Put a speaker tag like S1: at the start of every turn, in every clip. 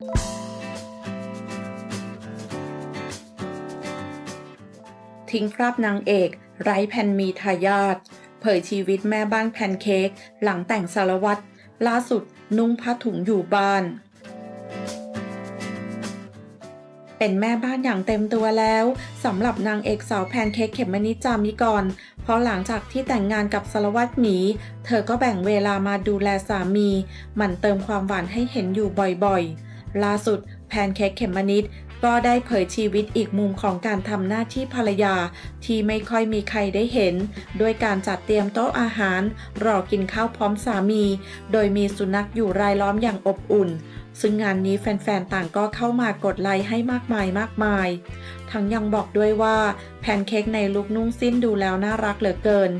S1: ทิ้งคราบนางเอก ไร้แผ่นมีทายาทเผยชีวิตแม่บ้านแพนเค้กหลังแต่งสารวัตรล่าสุดนุ่งผ้าถุงอยู่บ้าน เป็นแม่บ้านอย่างเต็มตัวแล้วสำหรับนางเอกสาวแพนเค้กเขมมนิจามิกร เพราะหลังจากที่แต่งงานกับสารวัตรหมี เธอก็แบ่งเวลามาดูแลสามี หมั่นเติมความหวานให้เห็นอยู่บ่อยๆ ล่าสุดแพนเค้กเขมมนิดก็ได้เผยชีวิตอีกมุมของการทำหน้าที่ภรรยา ที่ไม่ค่อยมีใครได้เห็น ด้วยการจัดเตรียมโต๊ะอาหาร รอกินข้าวพร้อมสามี โดยมีสุนัขอยู่รายล้อมอย่างอบอุ่น ซึ่งงานนี้แฟนๆ ต่างก็เข้ามากดไลค์ให้มากมายมากมาย ทั้งยังบอกด้วยว่าแพนเค้กในลุกนุ่งสิ้นดูแล้วน่ารักเหลือเกิน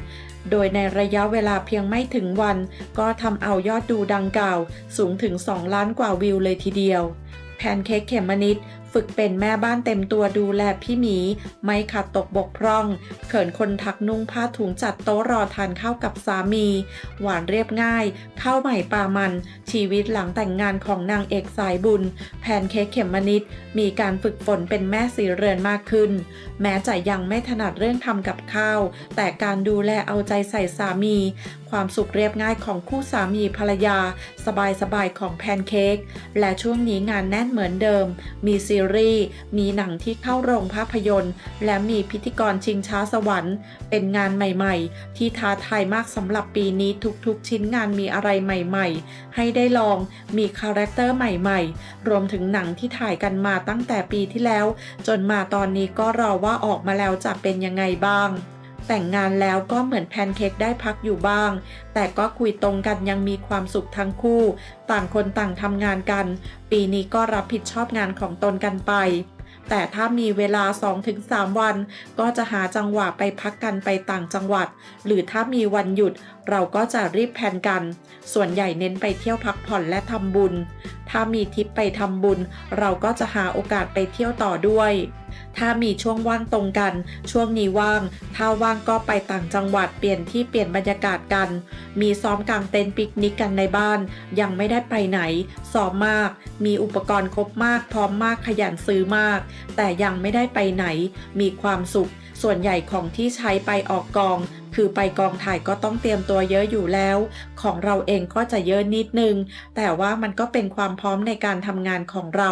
S1: โดยในระยะเวลาเพียงไม่ถึงวัน ก็ทำเอายอดดูดังกล่าว สูงถึง 2 ล้านกว่าวิวเลยทีเดียว แพนเค้กเขมมนิด ฝึกเป็นแม่บ้านเต็มตัวดูแลพี่หมี ไม่ขาดตกบกพร่อง เขินคนทักนุ่งผ้าถุงจัดโต๊ะรอทานข้าวกับสามี หวานเรียบง่าย ข้าวใหม่ปลามัน ชีวิตหลังแต่งงานของนางเอกสายบุญ แพนเค้กเข็มมนิด มีการฝึกฝนเป็นแม่สีเรือนมากขึ้น แม้จะยังไม่ถนัดเรื่องทำกับข้าว แต่การดูแลเอาใจใส่สามี ความสุขเรียบง่ายของคู่สามีภรรยา สบายๆของแพนเค้กและช่วงนี้งานแน่นเหมือนเดิม มีซีรีส์ มีหนังที่เข้าโรงภาพยนตร์ และมีพิธีกรชิงช้าสวรรค์ เป็นงานใหม่ๆ ที่ท้าทายมากสำหรับปีนี้ทุกๆ ชิ้นงานมีอะไรใหม่ๆ ให้ได้ลอง มีคาแรคเตอร์ใหม่ๆ รวมถึงหนังที่ถ่ายกันมาตั้งแต่ปีที่แล้ว จนมาตอนนี้ก็รอว่าออกมาแล้วจะเป็นยังไงบ้าง แต่งงานแล้วก็เหมือนแพนเค้กได้พักอยู่บ้าง แต่ก็คุยตรงกันยังมีความสุขทั้งคู่ ต่างคนต่างทำงานกัน ปีนี้ก็รับผิดชอบงานของตนกันไป แต่ถ้ามีเวลา 2-3 วัน ก็จะหาจังหวะไปพักกันไปต่างจังหวัด หรือถ้ามีวันหยุดเราก็จะรีบแพนกัน ส่วนใหญ่เน้นไปเที่ยวพักผ่อนและทำบุญ ถ้ามีทริปไปทำบุญ เราก็จะหาโอกาสไปเที่ยวต่อด้วย ถ้ามีช่วงว่างตรงกัน ช่วงนี้ว่าง ถ้าว่างก็ไปต่างจังหวัดเปลี่ยนที่เปลี่ยนบรรยากาศกัน มีซ้อมกางเต็นท์ปิกนิกกันในบ้าน ยังไม่ได้ไปไหน ซ้อมมาก มีอุปกรณ์ครบมากพร้อมมากขยันซื้อมาก แต่ยังไม่ได้ไปไหน มีความสุข ส่วนใหญ่ของที่ใช้ไปออกกอง คือไปกองถ่ายก็ต้องเตรียมตัวเยอะอยู่แล้ว ของเราเองก็จะเยอะนิดนึง แต่ว่ามันก็เป็นความพร้อมในการทำงานของเรา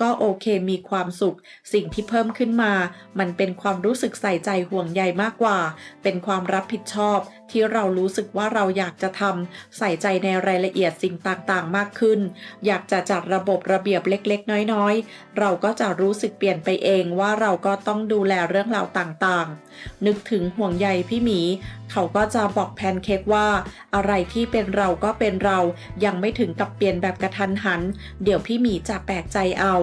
S1: ก็โอเคมีความสุข สิ่งที่เพิ่มขึ้นมา มันเป็นความรู้สึกใส่ใจห่วงใยมากกว่า เป็นความรับผิดชอบ ที่เรารู้สึกว่าเราอยากจะทำใส่ใจในรายละเอียดสิ่งต่างๆ มากขึ้น อยากจะจัดระบบระเบียบเล็ก ๆ น้อย ๆ เราก็จะรู้สึกเปลี่ยนไปเองว่าเราก็ต้องดูแลเรื่องราวต่างๆ นึกถึงห่วงใยพี่หมี เขาก็จะบอกแพนเค้กว่า อะไรที่เป็นเราก็เป็นเรา ยังไม่ถึงกับเปลี่ยนแบบกระทันหัน เดี๋ยวพี่หมีจะแปลกใจเอา